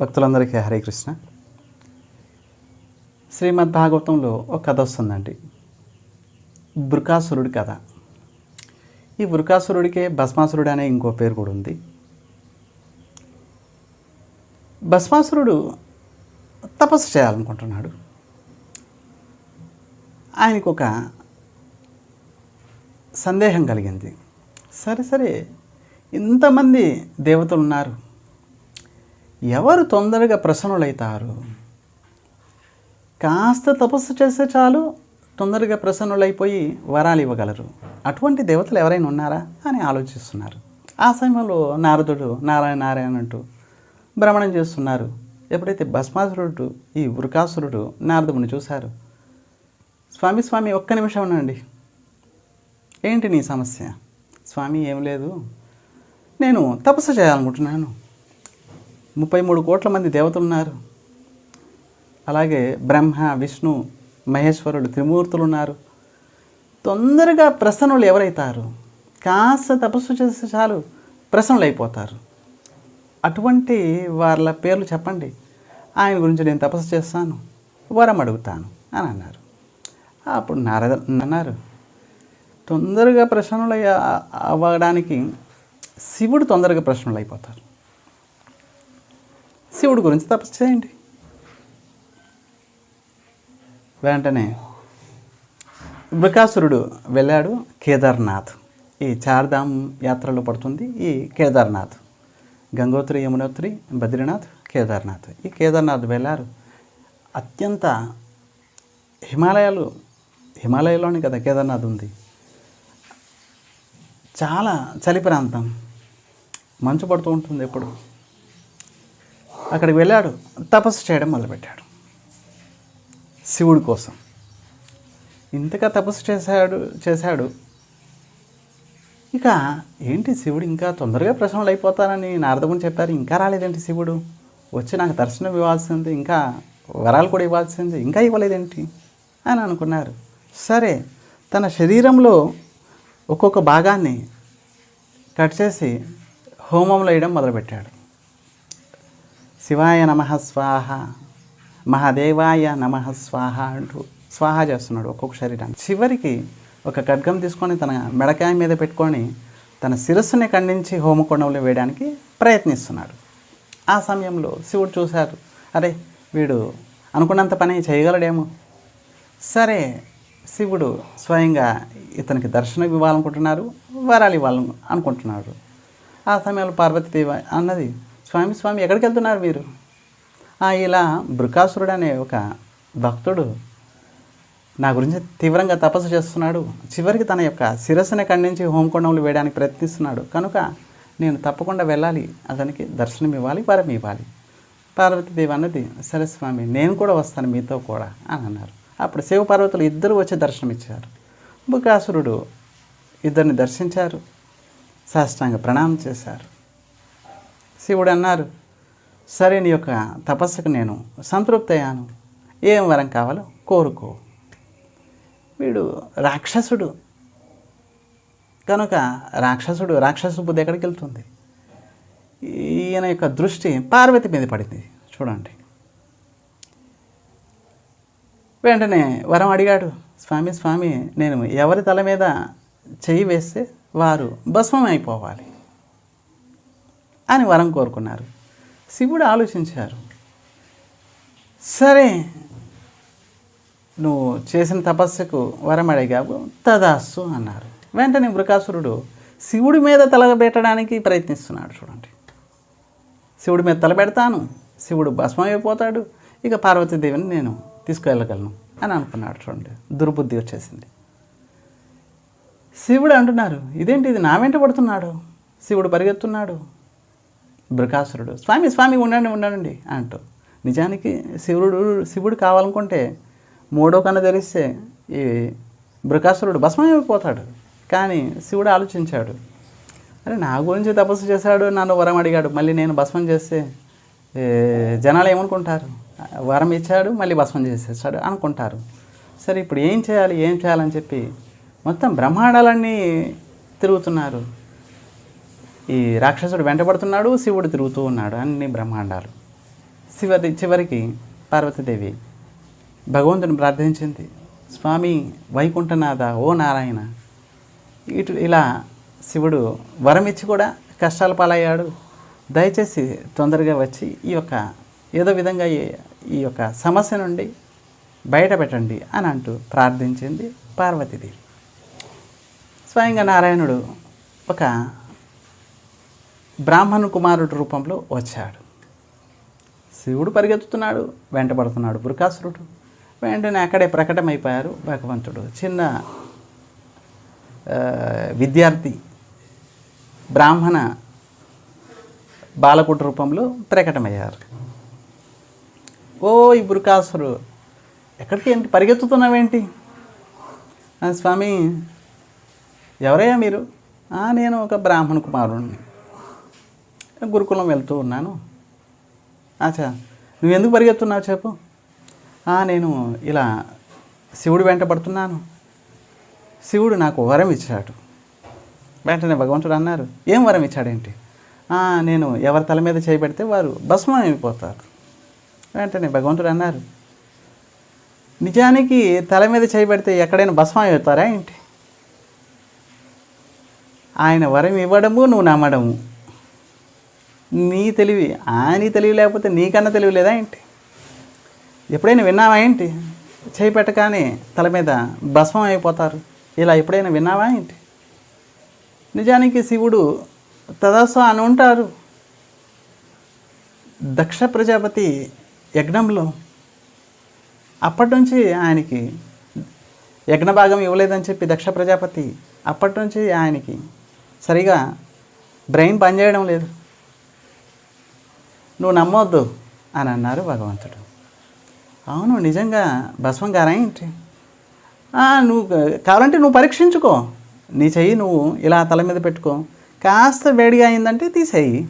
భక్తులందరికీ హరే కృష్ణ. శ్రీమద్ భాగవతంలో ఒక కథ వస్తుందండి. బృకాసురుడి కథ. ఈ బృకాసురుడికే భస్మాసురుడు అనే ఇంకో పేరు కూడా ఉంది. భస్మాసురుడు తపస్సు చేయాలనుకుంటున్నాడు. ఆయనకు ఒక సందేహం కలిగింది. సరే సరే ఇంతమంది దేవతలు ఉన్నారు. ఎవరు తొందరగా ప్రసన్నులైతారు? కాస్త తపస్సు చేస్తే చాలు తొందరగా ప్రసన్నులైపోయి వరాలు ఇవ్వగలరు. అటువంటి దేవతలు ఎవరైనా ఉన్నారా అని ఆలోచిస్తున్నారు. ఆ సమయంలో నారదుడు నారాయణ నారాయణ అంటూ భ్రమణం చేస్తున్నారు. ఎప్పుడైతే భస్మాసురుడు ఈ వృకాసురుడు నారదుని చూశారు స్వామి స్వామి ఒక్క నిమిషం ఉండండి. ఏంటి నీ సమస్య? స్వామి ఏం లేదు. నేను తపస్సు చేయాలనుకుంటున్నాను. ముప్పై మూడు కోట్ల మంది దేవతలు ఉన్నారు అలాగే బ్రహ్మ విష్ణు మహేశ్వరుడు త్రిమూర్తులు ఉన్నారు తొందరగా ప్రసన్నులు ఎవరైతారు? కాస్త తపస్సు చేస్తే చాలు ప్రసన్నులు అయిపోతారు అటువంటి వాళ్ళ పేర్లు చెప్పండి. ఆయన గురించి నేను తపస్సు చేస్తాను వరం అడుగుతాను అని అన్నారు. అప్పుడు నారద అన్నారు తొందరగా ప్రసన్నులు అవ్వడానికి శివుడు తొందరగా ప్రసన్నులు అయిపోతారు శివుడి గురించి తపస్సు చేయండి. వెంటనే వికాసురుడు వెళ్ళాడు కేదార్నాథ్. ఈ చార్ధామ్ యాత్రలో పడుతుంది ఈ కేదార్నాథ్. గంగోత్రి యమునోత్రి బద్రీనాథ్ కేదార్నాథ్. ఈ కేదార్నాథ్ వెళ్ళారు. అత్యంత హిమాలయాలు హిమాలయాల్లోనే కదా కేదార్నాథ్ ఉంది. చాలా చలి ప్రాంతం. మంచు పడుతూ ఉంటుంది ఎప్పుడు. అక్కడికి వెళ్ళాడు. తపస్సు చేయడం మొదలుపెట్టాడు. శివుడి కోసం. ఇంతగా తపస్సు చేశాడు చేశాడు. ఇక ఏంటి శివుడు ఇంకా తొందరగా ప్రశ్నలు అయిపోతానని నారదముని చెప్పారు. ఇంకా రాలేదేంటి శివుడు? వచ్చి నాకు దర్శనం ఇవ్వాల్సింది ఇంకా వరాలు కూడా ఇవ్వాల్సింది ఇంకా ఇవ్వలేదేంటి అని అనుకున్నారు. సరే తన శరీరంలో ఒక్కొక్క భాగాన్ని కట్ చేసి హోమంలో వేయడం మొదలుపెట్టాడు. శివాయ నమ స్వాహ. మహాదేవాయ నమ స్వాహ అంటూ స్వాహ చేస్తున్నాడు ఒక్కొక్క శరీరాన్ని. చివరికి ఒక ఖడ్గం తీసుకొని తన మెడకాయ మీద పెట్టుకొని తన శిరస్సుని ఖండించి హోమకొండంలో వేయడానికి ప్రయత్నిస్తున్నాడు. ఆ సమయంలో శివుడు చూశారు అరే వీడు అనుకున్నంత పని చేయగలడేమో. సరే శివుడు స్వయంగా ఇతనికి దర్శనం ఇవ్వాలనుకుంటున్నారు వరాలు ఇవ్వాలను అనుకుంటున్నాడు. ఆ సమయంలో పార్వతీదేవి అన్నది స్వామి స్వామి ఎక్కడికి వెళ్తున్నారు మీరు ఇలా బృకాసురుడు అనే ఒక భక్తుడు నా గురించి తీవ్రంగా తపస్సు చేస్తున్నాడు. చివరికి తన యొక్క శిరస్సుని ఖండించి హోమకొండంలో వేయడానికి ప్రయత్నిస్తున్నాడు. కనుక నేను తప్పకుండా వెళ్ళాలి. అతనికి దర్శనం ఇవ్వాలి వరం ఇవ్వాలి. పార్వతీదేవి అన్నది సరే స్వామి నేను కూడా వస్తాను మీతో కూడా అని అన్నారు. అప్పుడు శివపార్వతులు ఇద్దరు వచ్చి దర్శనం ఇచ్చారు. బుకాసురుడు ఇద్దరిని దర్శించారు. సాష్టాంగ ప్రణామం చేశారు. శివుడు అన్నారు సరే నీ యొక్క తపస్సుకు నేను సంతృప్తి అయ్యాను. ఏం వరం కావాలో కోరుకో. వీడు రాక్షసుడు. కనుక రాక్షసుడు రాక్షసు బుద్ధి ఎక్కడికి వెళ్తుంది? ఈయన యొక్క దృష్టి పార్వతి మీద పడింది. చూడండి. వెంటనే వరం అడిగాడు. స్వామి స్వామి నేను ఎవరి తల మీద చెయ్యి వేస్తే వారు భస్మం అయిపోవాలి. అని వరం కోరుకున్నారు. శివుడు ఆలోచించారు. సరే నువ్వు చేసిన తపస్సుకు వరం అడిగావు తదాస్సు అన్నారు. వెంటనే వృకాసురుడు శివుడి మీద తలబెట్టడానికి ప్రయత్నిస్తున్నాడు చూడండి. శివుడి మీద తలబెడతాను శివుడు భస్మైపోతాడు ఇక పార్వతీదేవిని నేను తీసుకువెళ్ళగలను అని అనుకున్నాడు చూడండి. దుర్బుద్ధి వచ్చేసింది. శివుడు అంటున్నారు ఇదేంటి ఇది నా వెంట పడుతున్నాడు? శివుడు పరిగెత్తున్నాడు బృకాసురుడు. స్వామి స్వామి ఉండండి ఉండండి అంటూ. నిజానికి శివుడు శివుడు కావాలనుకుంటే మూడో కన్ను తెరిస్తే ఈ బృకాసురుడు భస్మమైపోతాడు కానీ శివుడు ఆలోచించాడు అరే నా గురించి తపస్సు చేశాడు నన్ను వరం అడిగాడు మళ్ళీ నేను భస్మం చేస్తే జనాలు ఏమనుకుంటారు? వరం ఇచ్చాడు మళ్ళీ భస్మం చేసేసాడు అనుకుంటారు. సరే ఇప్పుడు ఏం చేయాలి ఏం చేయాలని చెప్పి మొత్తం బ్రహ్మాండాలన్నీ తిరుగుతున్నారు. ఈ రాక్షసుడు వెంటబడుతున్నాడు శివుడు తిరుగుతూ ఉన్నాడు. అన్ని బ్రహ్మాండాలు. చివరి చివరికి పార్వతీదేవి భగవంతుని ప్రార్థించింది. స్వామి వైకుంఠనాథ ఓ నారాయణ ఇటు ఇలా శివుడు వరం ఇచ్చి కూడా కష్టాల పాలయ్యాడు. దయచేసి తొందరగా వచ్చి ఈ యొక్క ఏదో విధంగా ఈ యొక్క సమస్య నుండి బయట పెట్టండి అని అంటూ ప్రార్థించింది పార్వతీదేవి. స్వయంగా నారాయణుడు ఒక బ్రాహ్మణు కుమారుడు రూపంలో వచ్చాడు. శివుడు పరిగెత్తుతున్నాడు వెంటబడుతున్నాడు బృకాసురుడు వెంటనే అక్కడే ప్రకటమైపోయారు భగవంతుడు. చిన్న విద్యార్థి బ్రాహ్మణ బాలకుడు రూపంలో ప్రకటమయ్యారు. ఓ ఈ బురకాసురు ఎక్కడికి ఏంటి? పరిగెత్తుతున్నావేంటి? "ఆ, స్వామి ఎవరయ్యా మీరు? నేను ఒక బ్రాహ్మణ కుమారుణ్ణి. గురుకులం వెళ్తూ ఉన్నాను. అచ్చా నువ్వు ఎందుకు పరిగెత్తున్నావు చెప్పు. నేను ఇలా శివుడు వెంట పడుతున్నాను. శివుడు నాకు వరం ఇచ్చాడు. వెంటనే భగవంతుడు అన్నారు ఏం వరం ఇచ్చాడేంటి? నేను ఎవరి తల మీద చేయబెడితే వారు భస్మం అయిపోతారు. వెంటనే భగవంతుడు అన్నారు నిజానికి తల మీద చేయబెడితే ఎక్కడైనా భస్మం అవుతారా ఏంటి? ఆయన వరం ఇవ్వడము నువ్వు నమ్మడము. నీ తెలివి ఆయన తెలివి లేకపోతే నీకన్నా తెలివి లేదా ఏంటి? ఎప్పుడైనా విన్నావా ఏంటి? చేయి పెట్టగానే తల మీద భస్మం అయిపోతారు. ఇలా ఎప్పుడైనా విన్నావా ఏంటి? నిజానికి శివుడు తదస్వ అని ఉంటారు. దక్ష ప్రజాపతి యజ్ఞంలో అప్పటి నుంచి ఆయనకి యజ్ఞ భాగం ఇవ్వలేదని చెప్పి దక్ష ప్రజాపతి అప్పటి నుంచి ఆయనకి సరిగా బ్రెయిన్ పనిచేయడం లేదు. నువ్వు నమ్మొద్దు అని అన్నారు భగవంతుడు. అవును నిజంగా భస్మం గారా ఏంటి? నువ్వు కావాలంటే నువ్వు పరీక్షించుకో. నీ చెయ్యి నువ్వు ఇలా తల మీద పెట్టుకో. కాస్త వేడిగా అయిందంటే తీసేయి.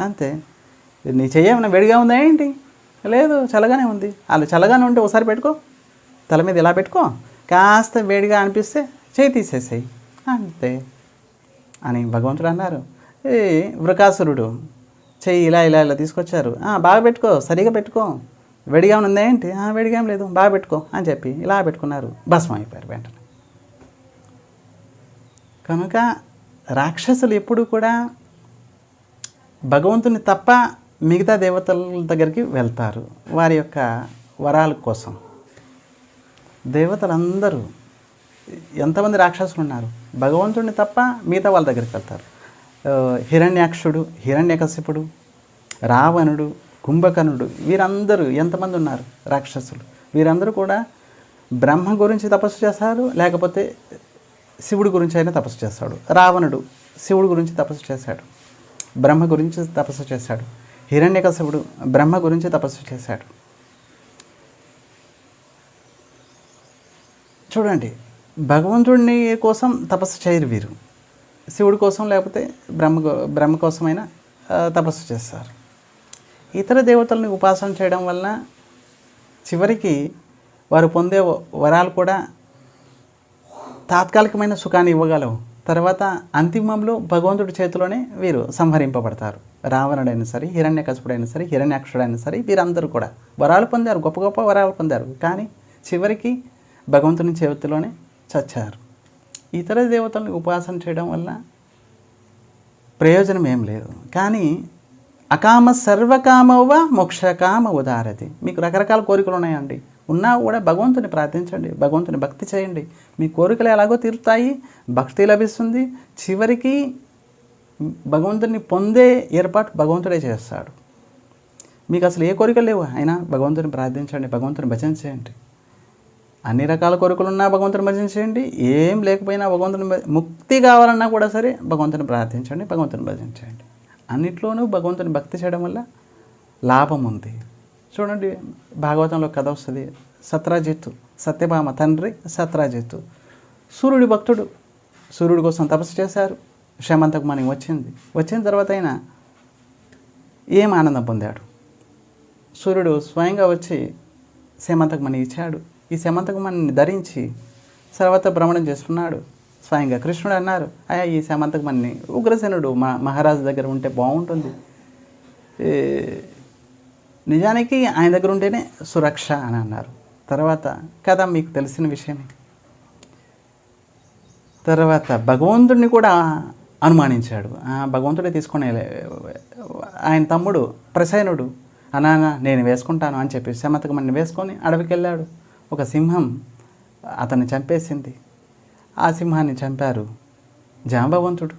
అంతే. నీ చెయ్యి ఏమైనా వేడిగా ఉందా ఏంటి? లేదు చల్లగానే ఉంది. అలా చల్లగానే ఉంటే ఒకసారి పెట్టుకో. తల మీద ఇలా పెట్టుకో. కాస్త వేడిగా అనిపిస్తే చేయి తీసేసేయి. అంతే అని భగవంతుడు అన్నారు. ఏ వృకాసురుడు చెయ్యి ఇలా ఇలా ఇలా తీసుకొచ్చారు. బాగా పెట్టుకో సరిగా పెట్టుకో. వేడిగా ఉందా ఏంటి? "ఆ, వేడిగా లేదు. బాగా పెట్టుకో అని చెప్పి ఇలా పెట్టుకున్నారు. భస్మం అయిపోయారు వెంటనే. కనుక రాక్షసులు ఎప్పుడు కూడా భగవంతుని తప్ప మిగతా దేవతల దగ్గరికి వెళ్తారు. వారి యొక్క వరాల కోసం. దేవతలందరూ ఎంతమంది రాక్షసులు ఉన్నారు భగవంతుడిని తప్ప మిగతా వాళ్ళ దగ్గరికి వెళ్తారు. హిరణ్యాక్షుడు హిరణ్యకశిపుడు రావణుడు కుంభకర్ణుడు వీరందరూ ఎంతమంది ఉన్నారు? రాక్షసులు. వీరందరూ కూడా బ్రహ్మ గురించి తపస్సు చేస్తారు లేకపోతే శివుడి గురించి అయినా తపస్సు చేస్తాడు. రావణుడు శివుడి గురించి తపస్సు చేశాడు. బ్రహ్మ గురించి తపస్సు చేశాడు. హిరణ్యకశివుడు బ్రహ్మ గురించి తపస్సు చేశాడు. చూడండి భగవంతుడిని కోసం తపస్సు చేయరు వీరు. శివుడి కోసం లేకపోతే బ్రహ్మ బ్రహ్మ కోసమైనా తపస్సు చేస్తారు. ఇతర దేవతల్ని ఉపాసన చేయడం వలన చివరికి వారు పొందే వరాలు కూడా తాత్కాలికమైన సుఖాన్ని ఇవ్వగలవు. తర్వాత అంతిమంలో భగవంతుడి చేతిలోనే వీరు సంహరింపబడతారు. రావణుడైనా సరే హిరణ్యకసుడైనా సరే హిరణ్యాక్షుడైనా సరే వీరందరూ కూడా వరాలు పొందారు గొప్ప గొప్ప వరాలు పొందారు. కానీ చివరికి భగవంతుని చేతిలోనే చచ్చారు. ఇతర దేవతల్ని ఉపాసన చేయడం వల్ల ప్రయోజనం ఏం లేదు. కానీ అకామ సర్వకామవ మోక్షకామ ఉదారతి. మీకు రకరకాల కోరికలు ఉన్నాయండి. ఉన్నా కూడా భగవంతుని ప్రార్థించండి భగవంతుని భక్తి చేయండి. మీ కోరికలు ఎలాగో తీరుతాయి భక్తి లభిస్తుంది. చివరికి భగవంతుని పొందే ఏర్పాటు భగవంతుడే చేస్తాడు. మీకు అసలు ఏ కోరికలు లేవు. అయినా భగవంతుని ప్రార్థించండి భగవంతుని భజన చేయండి. అన్ని రకాల కోరికలున్నా భగవంతుని భజించేయండి. ఏం లేకపోయినా భగవంతుని ముక్తి కావాలన్నా కూడా సరే భగవంతుని ప్రార్థించండి భగవంతుని భజించండి అన్నిట్లోనూ భగవంతుని భక్తి చేయడం వల్ల లాభం ఉంది. చూడండి భాగవతంలో కథ వస్తుంది. సత్రాజిత్తు సత్యభామ తండ్రి సత్రాజిత్తు. సూర్యుడి భక్తుడు సూర్యుడి కోసం తపస్సు చేశారు. శ్రమంతకు మనకి వచ్చింది. వచ్చిన తర్వాత అయినా ఏం ఆనందం పొందాడు? సూర్యుడు స్వయంగా వచ్చి సేమంతకమణి ఇచ్చాడు. ఈ సేమంతకమణిని ధరించి సర్వత భ్రమణం చేస్తున్నాడు. స్వయంగా కృష్ణుడు అన్నారు అయ్యా ఈ సేమంతకమణిని ఉగ్రసేనుడు మా మహారాజు దగ్గర ఉంటే బాగుంటుంది. నిజానికి ఆయన దగ్గర ఉంటేనే సురక్ష అని అన్నారు. తర్వాత కదా మీకు తెలిసిన విషయమే. తర్వాత భగవంతుడిని కూడా అనుమానించాడు. ఆ, భగవంతుడే తీసుకొని ఆయన తమ్ముడు ప్రసైనుడు అనానా నేను వేసుకుంటాను అని చెప్పి శమతకమని వేసుకొని అడవికి వెళ్ళాడు. ఒక సింహం అతన్ని చంపేసింది. ఆ సింహాన్ని చంపారు జాంబవంతుడు.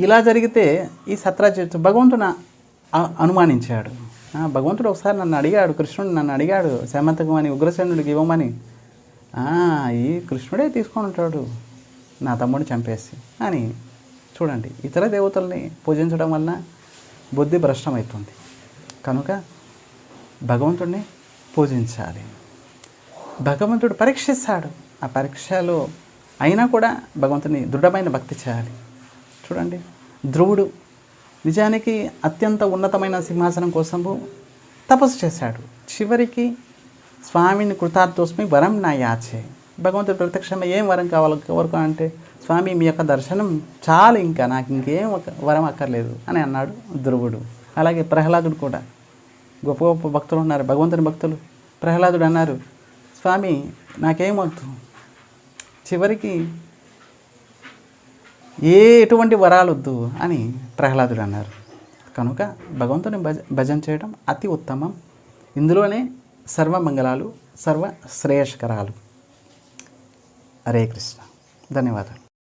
ఇలా జరిగితే ఈ సత్రాజిత్ భగవంతుడు అనుమానించాడు. భగవంతుడు ఒకసారి నన్ను అడిగాడు కృష్ణుడు నన్ను అడిగాడు శమంతకం అని ఉగ్రసేనుడికి ఇవ్వమని? ఈ కృష్ణుడే తీసుకొని ఉంటాడు నా తమ్ముడిని చంపేసి. అని చూడండి ఇతర దేవతల్ని పూజించడం వలన బుద్ధి భ్రష్టమవుతుంది. కనుక భగవంతుడిని పూజించాలి. భగవంతుడు పరీక్షిస్తాడు. ఆ పరీక్షలో అయినా కూడా భగవంతుని దృఢమైన భక్తి చేయాలి. చూడండి. ధ్రువుడు నిజానికి అత్యంత ఉన్నతమైన సింహాసనం కోసము తపస్సు చేశాడు. చివరికి స్వామిని కృతార్థోస్మి వరం నా యాచే. భగవంతుడు ప్రత్యక్షంగా ఏం వరం కావాలి? కోరుకో అంటే స్వామి మీ యొక్క దర్శనం చాలు ఇంకా నాకు ఇంకేం ఒక వరం అక్కర్లేదు అని అన్నాడు ధ్రువుడు. అలాగే ప్రహ్లాదుడు కూడా. గొప్ప గొప్ప భక్తులు ఉన్నారు. భగవంతుని భక్తులు. ప్రహ్లాదుడు అన్నారు స్వామి నాకేమొద్దు? చివరికి ఏ ఎటువంటి వరాలొద్దు? అని ప్రహ్లాదుడు అన్నారు. కనుక భగవంతుని భజ భజన చేయడం అతి ఉత్తమం. ఇందులోనే సర్వమంగళాలు సర్వ శ్రేయస్కరాలు హరే కృష్ణ. ధన్యవాదాలు.